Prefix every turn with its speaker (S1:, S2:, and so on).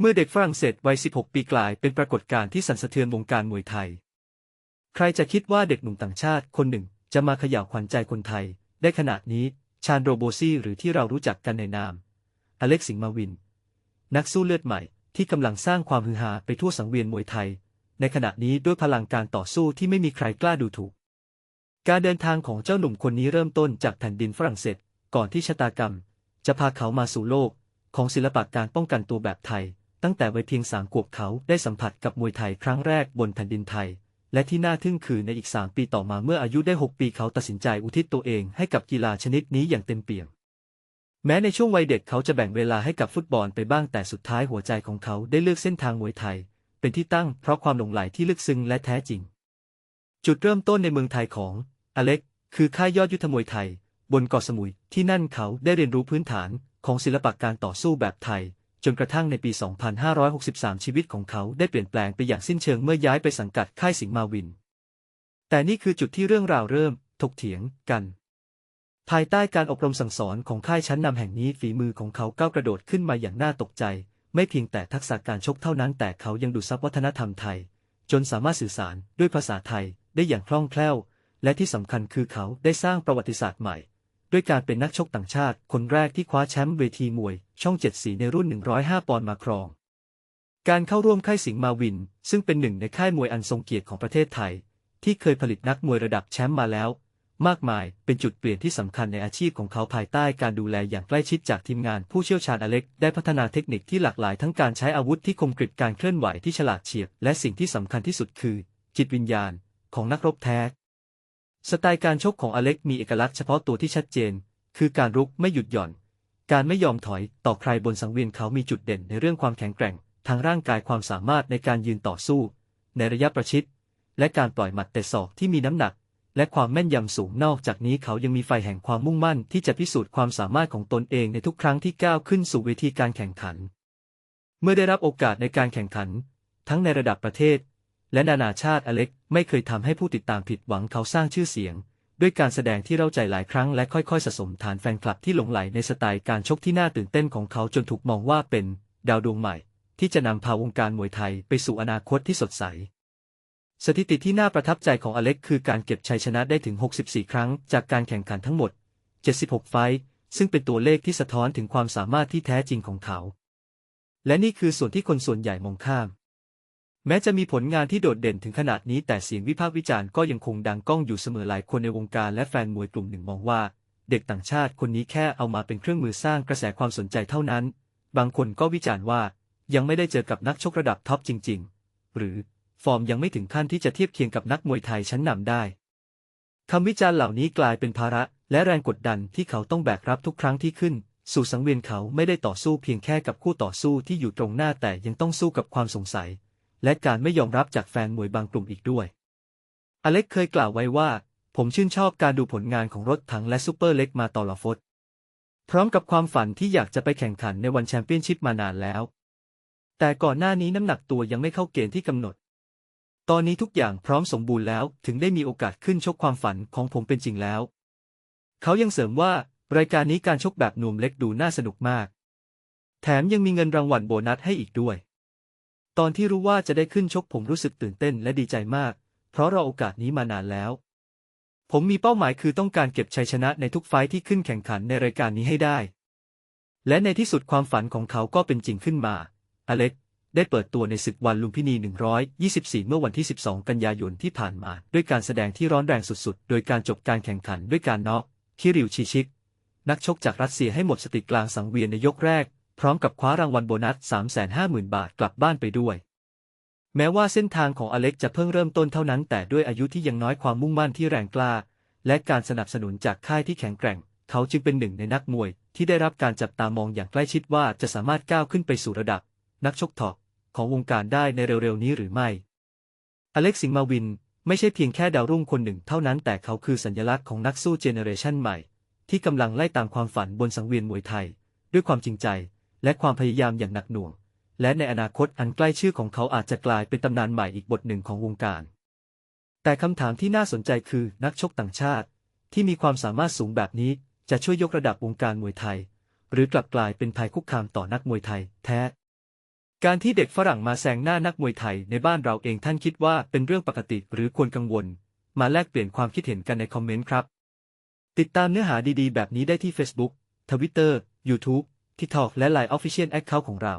S1: เมื่อเด็กฝรั่งเศสวัย 16 ปีกลายเป็นปรากฏการณ์ที่สั่นสะเทือนวงการมวยไทย ใครจะคิดว่าเด็กหนุ่มต่างชาติคนหนึ่งจะมาเขย่าวขวัญใจคนไทย ได้ขนาดนี้ ชาญโรโบซี่หรือที่เรารู้จักกันในนาม อเล็กซ์สิงห์มาวิน นักสู้เลือดใหม่ที่กำลังสร้างความฮือฮาไปทั่วสังเวียนมวยไทย ในขณะนี้ด้วยพลังการต่อสู้ที่ไม่มีใครกล้าดูถูก การเดินทางของเจ้าหนุ่มคนนี้เริ่มต้นจากแผ่นดินฝรั่งเศส ก่อนที่ชะตากรรม จะพาเขามาสู่โลก ของศิลปะการป้องกันตัวแบบไทย ตั้งแต่วัยเพียงสามขวบเขาได้สัมผัสกับมวยไทยครั้งแรกบนแผ่นดินไทย และที่น่าทึ่งคือในอีก3ปีต่อมาเมื่ออายุได้6ปีเขาตัดสินใจอุทิศตัวเองให้กับกีฬาชนิดนี้อย่างเต็มเปี่ยม แม้ในช่วงวัยเด็กเขาจะแบ่งเวลาให้กับฟุตบอลไปบ้างแต่สุดท้ายหัวใจของเขาได้เลือกเส้นทางมวยไทย เป็นที่ตั้งเพราะความหลงใหลที่ลึกซึ้งและแท้จริง จุดเริ่มต้นในเมืองไทยของ อเล็ก คือค่ายยอดยุทธมวยไทย บนเกาะสมุยที่นั่นเขาได้เรียนรู้พื้นฐานของศิลปะการต่อสู้แบบไทย จนกระทั่งในปี 2563 ชีวิตของเขาได้เปลี่ยนแปลงไปอย่างสิ้นเชิงเมื่อย้ายไปสังกัดค่ายสิงห์มาวิน แต่นี่คือจุดที่เรื่องราวเริ่ม ถกเถียงกัน ภายใต้การอบรมสั่งสอนของค่ายชั้นนำแห่งนี้ฝีมือของเขาก้าวกระโดดขึ้นมาอย่างน่าตกใจ ไม่เพียงแต่ทักษะการชกเท่านั้นแต่เขายังดูดซับวัฒนธรรมไทย จนสามารถสื่อสารด้วยภาษาไทยได้อย่างคล่องแคล่ว และที่สำคัญคือเขาได้สร้างประวัติศาสตร์ใหม่ ด้วยการเป็นนักชกต่างชาติ คนแรกที่คว้าแชมป์เวทีมวย ช่องเจ็ดสีในรุ่น 105 ปอนด์มาครอง การเข้าร่วมค่ายสิงห์มาวิน ซึ่งเป็นหนึ่งในค่ายมวยอันทรงเกียรติของประเทศไทย ที่เคยผลิตนักมวยระดับแชมป์มาแล้ว มากมายเป็นจุดเปลี่ยนที่สำคัญในอาชีพของเขาภายใต้การดูแลอย่างใกล้ชิดจากทีมงานผู้เชี่ยวชาญอเล็กได้พัฒนาเทคนิคที่หลากหลายทั้งการใช้อาวุธที่คมกริบการเคลื่อนไหวที่ฉลาดเฉียบ และสิ่งที่สำคัญที่สุดคือ จิตวิญญาณ ของนักรบแท้ สไตล์การชกของอเล็กมีเอกลักษณ์เฉพาะตัวที่ชัดเจน คือการรุกไม่หยุดหย่อน การไม่ยอมถอยต่อใครบนสังเวียนเขามีจุดเด่นในเรื่องความแข็งแกร่ง ทางร่างกายความสามารถในการยืนต่อสู้ ในระยะประชิด และการปล่อยหมัดเตะศอกที่มีน้ำหนัก และความแม่นยำสูงนอกจากนี้เขายังมีไฟแห่งความมุ่งมั่นที่จะพิสูจน์ความสามารถของตนเองในทุกครั้งที่ก้าวขึ้นสู่เวทีการแข่งขัน เมื่อได้รับโอกาสในการแข่งขัน ทั้งในระดับประเทศ และนานาชาติอเล็กไม่เคยทำให้ผู้ติดตามผิดหวังเขาสร้างชื่อเสียง ด้วยการแสดงที่เร้าใจหลายครั้งและค่อยๆสะสมฐานแฟนคลับที่หลงไหลในสไตล์การชกที่น่าตื่นเต้นของเขาจนถูกมองว่าเป็น ดาวดวงใหม่ ที่จะนำพาวงการมวยไทยไปสู่อนาคตที่สดใสสถิติที่น่าประทับใจของอเล็กคือการเก็บชัยชนะได้ถึง 64 ครั้ง จากการแข่งขันทั้งหมด 76 ไฟท์ซึ่งเป็นตัวเลขที่สะท้อนถึงความสามารถที่แท้จริงของเขา และนี่คือส่วนที่คนส่วนใหญ่มองข้าม แม้จะมีผลงานที่โดดเด่นถึงขนาดนี้แต่เสียงวิพากษ์วิจารณ์ก็ยังคงดังก้องอยู่เสมอหลายคนในวงการและแฟนมวยกลุ่มหนึ่งมองว่า เด็กต่างชาติคนนี้แค่เอามาเป็นเครื่องมือสร้างกระแสความสนใจเท่านั้น บางคนก็วิจารณ์ว่ายังไม่ได้เจอกับนักชกระดับท็อปจริง ๆ หรือฟอร์มยังไม่ถึงขั้นที่จะเทียบเคียงกับนักมวยไทยชั้นนำได้คำวิจารณ์เหล่านี้กลายเป็นภาระและแรงกดดันที่เขาต้องแบกรับทุกครั้งที่ขึ้น สู่สังเวียนเขาไม่ได้ต่อสู้เพียงแค่กับคู่ต่อสู้ที่อยู่ตรงหน้าแต่ยังต้องสู้กับความสงสัย และการไม่ยอมรับจากแฟนมวยบางกลุ่มอีกด้วย อเล็กเคยกล่าวไว้ว่า ผมชื่นชอบการดูผลงานของรถถังและซูเปอร์เล็กมาตลอดฟดพร้อมกับความฝันที่อยากจะไปแข่งขันในวันแชมเปี้ยนชิพมานานแล้ว แต่ก่อนหน้านี้น้ำหนักตัวยังไม่เข้าเกณฑ์ที่กำหนด ตอนนี้ทุกอย่างพร้อมสมบูรณ์แล้วถึงได้มีโอกาสขึ้นชกความฝันของผมเป็นจริงแล้ว เขายังเสริมว่ารายการนี้การชกแบบหนุ่มเล็กดูน่าสนุกมาก แถมยังมีเงินรางวัลโบนัสให้อีกด้วย ตอนที่รู้ว่าจะได้ขึ้นชกผมรู้สึกตื่นเต้นและดีใจมาก เพราะรอโอกาสนี้มานานแล้ว ผมมีเป้าหมายคือต้องการเก็บชัยชนะในทุกไฟที่ขึ้นแข่งขันในรายการนี้ให้ได้ และในที่สุดความฝันของเขาก็เป็นจริงขึ้นมา อเล็กได้เปิดตัวในศึกวันลุมพินี 124 เมื่อวันที่ 12 กันยายนที่ผ่านมา ด้วยการแสดงที่ร้อนแรงสุดๆ โดยการจบการแข่งขันด้วยการน็อกคิริวชิชิก นักชกจากรัสเซียให้หมดสติกลางสังเวียนในยกแรก พร้อมกับคว้ารางวัลโบนัส 350,000 บาทกลับบ้านไปด้วย แม้ว่าเส้นทางของอเล็กจะเพิ่งเริ่มต้นเท่านั้น แต่ด้วยอายุที่ยังน้อยความมุ่งมั่นที่แรงกล้า และการสนับสนุนจากค่ายที่แข็งแกร่ง เขาจึงเป็นหนึ่งในนักมวย ที่ได้รับการจับตามองอย่างใกล้ชิดว่าจะสามารถก้าวขึ้นไปสู่ระดับ นักชกท็อปของวงการได้ในเร็วๆนี้หรือไม่ อเล็กซิงมาวินไม่ใช่เพียงแค่ดาวรุ่งคนหนึ่งเท่านั้น แต่เขาคือสัญลักษณ์ของนักสู้เจเนอเรชันใหม่ ที่กำลังไล่ตามความฝันบนสังเวียนมวยไทย ด้วยความจริงใจ และความพยายามอย่างหนักหน่วง และในอนาคตอันใกล้ชื่อของเขาอาจจะกลายเป็นตำนานใหม่อีกบทหนึ่งของวงการ แต่คำถามที่น่าสนใจคือนักชกต่างชาติ ที่มีความสามารถสูงแบบนี้จะช่วยยกระดับวงการมวยไทย หรือกลับกลายเป็นภัยคุกคามต่อนักมวยไทย แท้ การที่เด็กฝรั่งมาแซงหน้านักมวยไทยในบ้านเราเองท่านคิดว่าเป็นเรื่องปกติหรือควรกังวล มาแลกเปลี่ยนความคิดเห็นกันในคอมเมนต์ครับ ติดตามเนื้อหาดีๆ แบบนี้ได้ที่ Facebook Twitter YouTube ที่ทอกและ Line Official Account ของเรา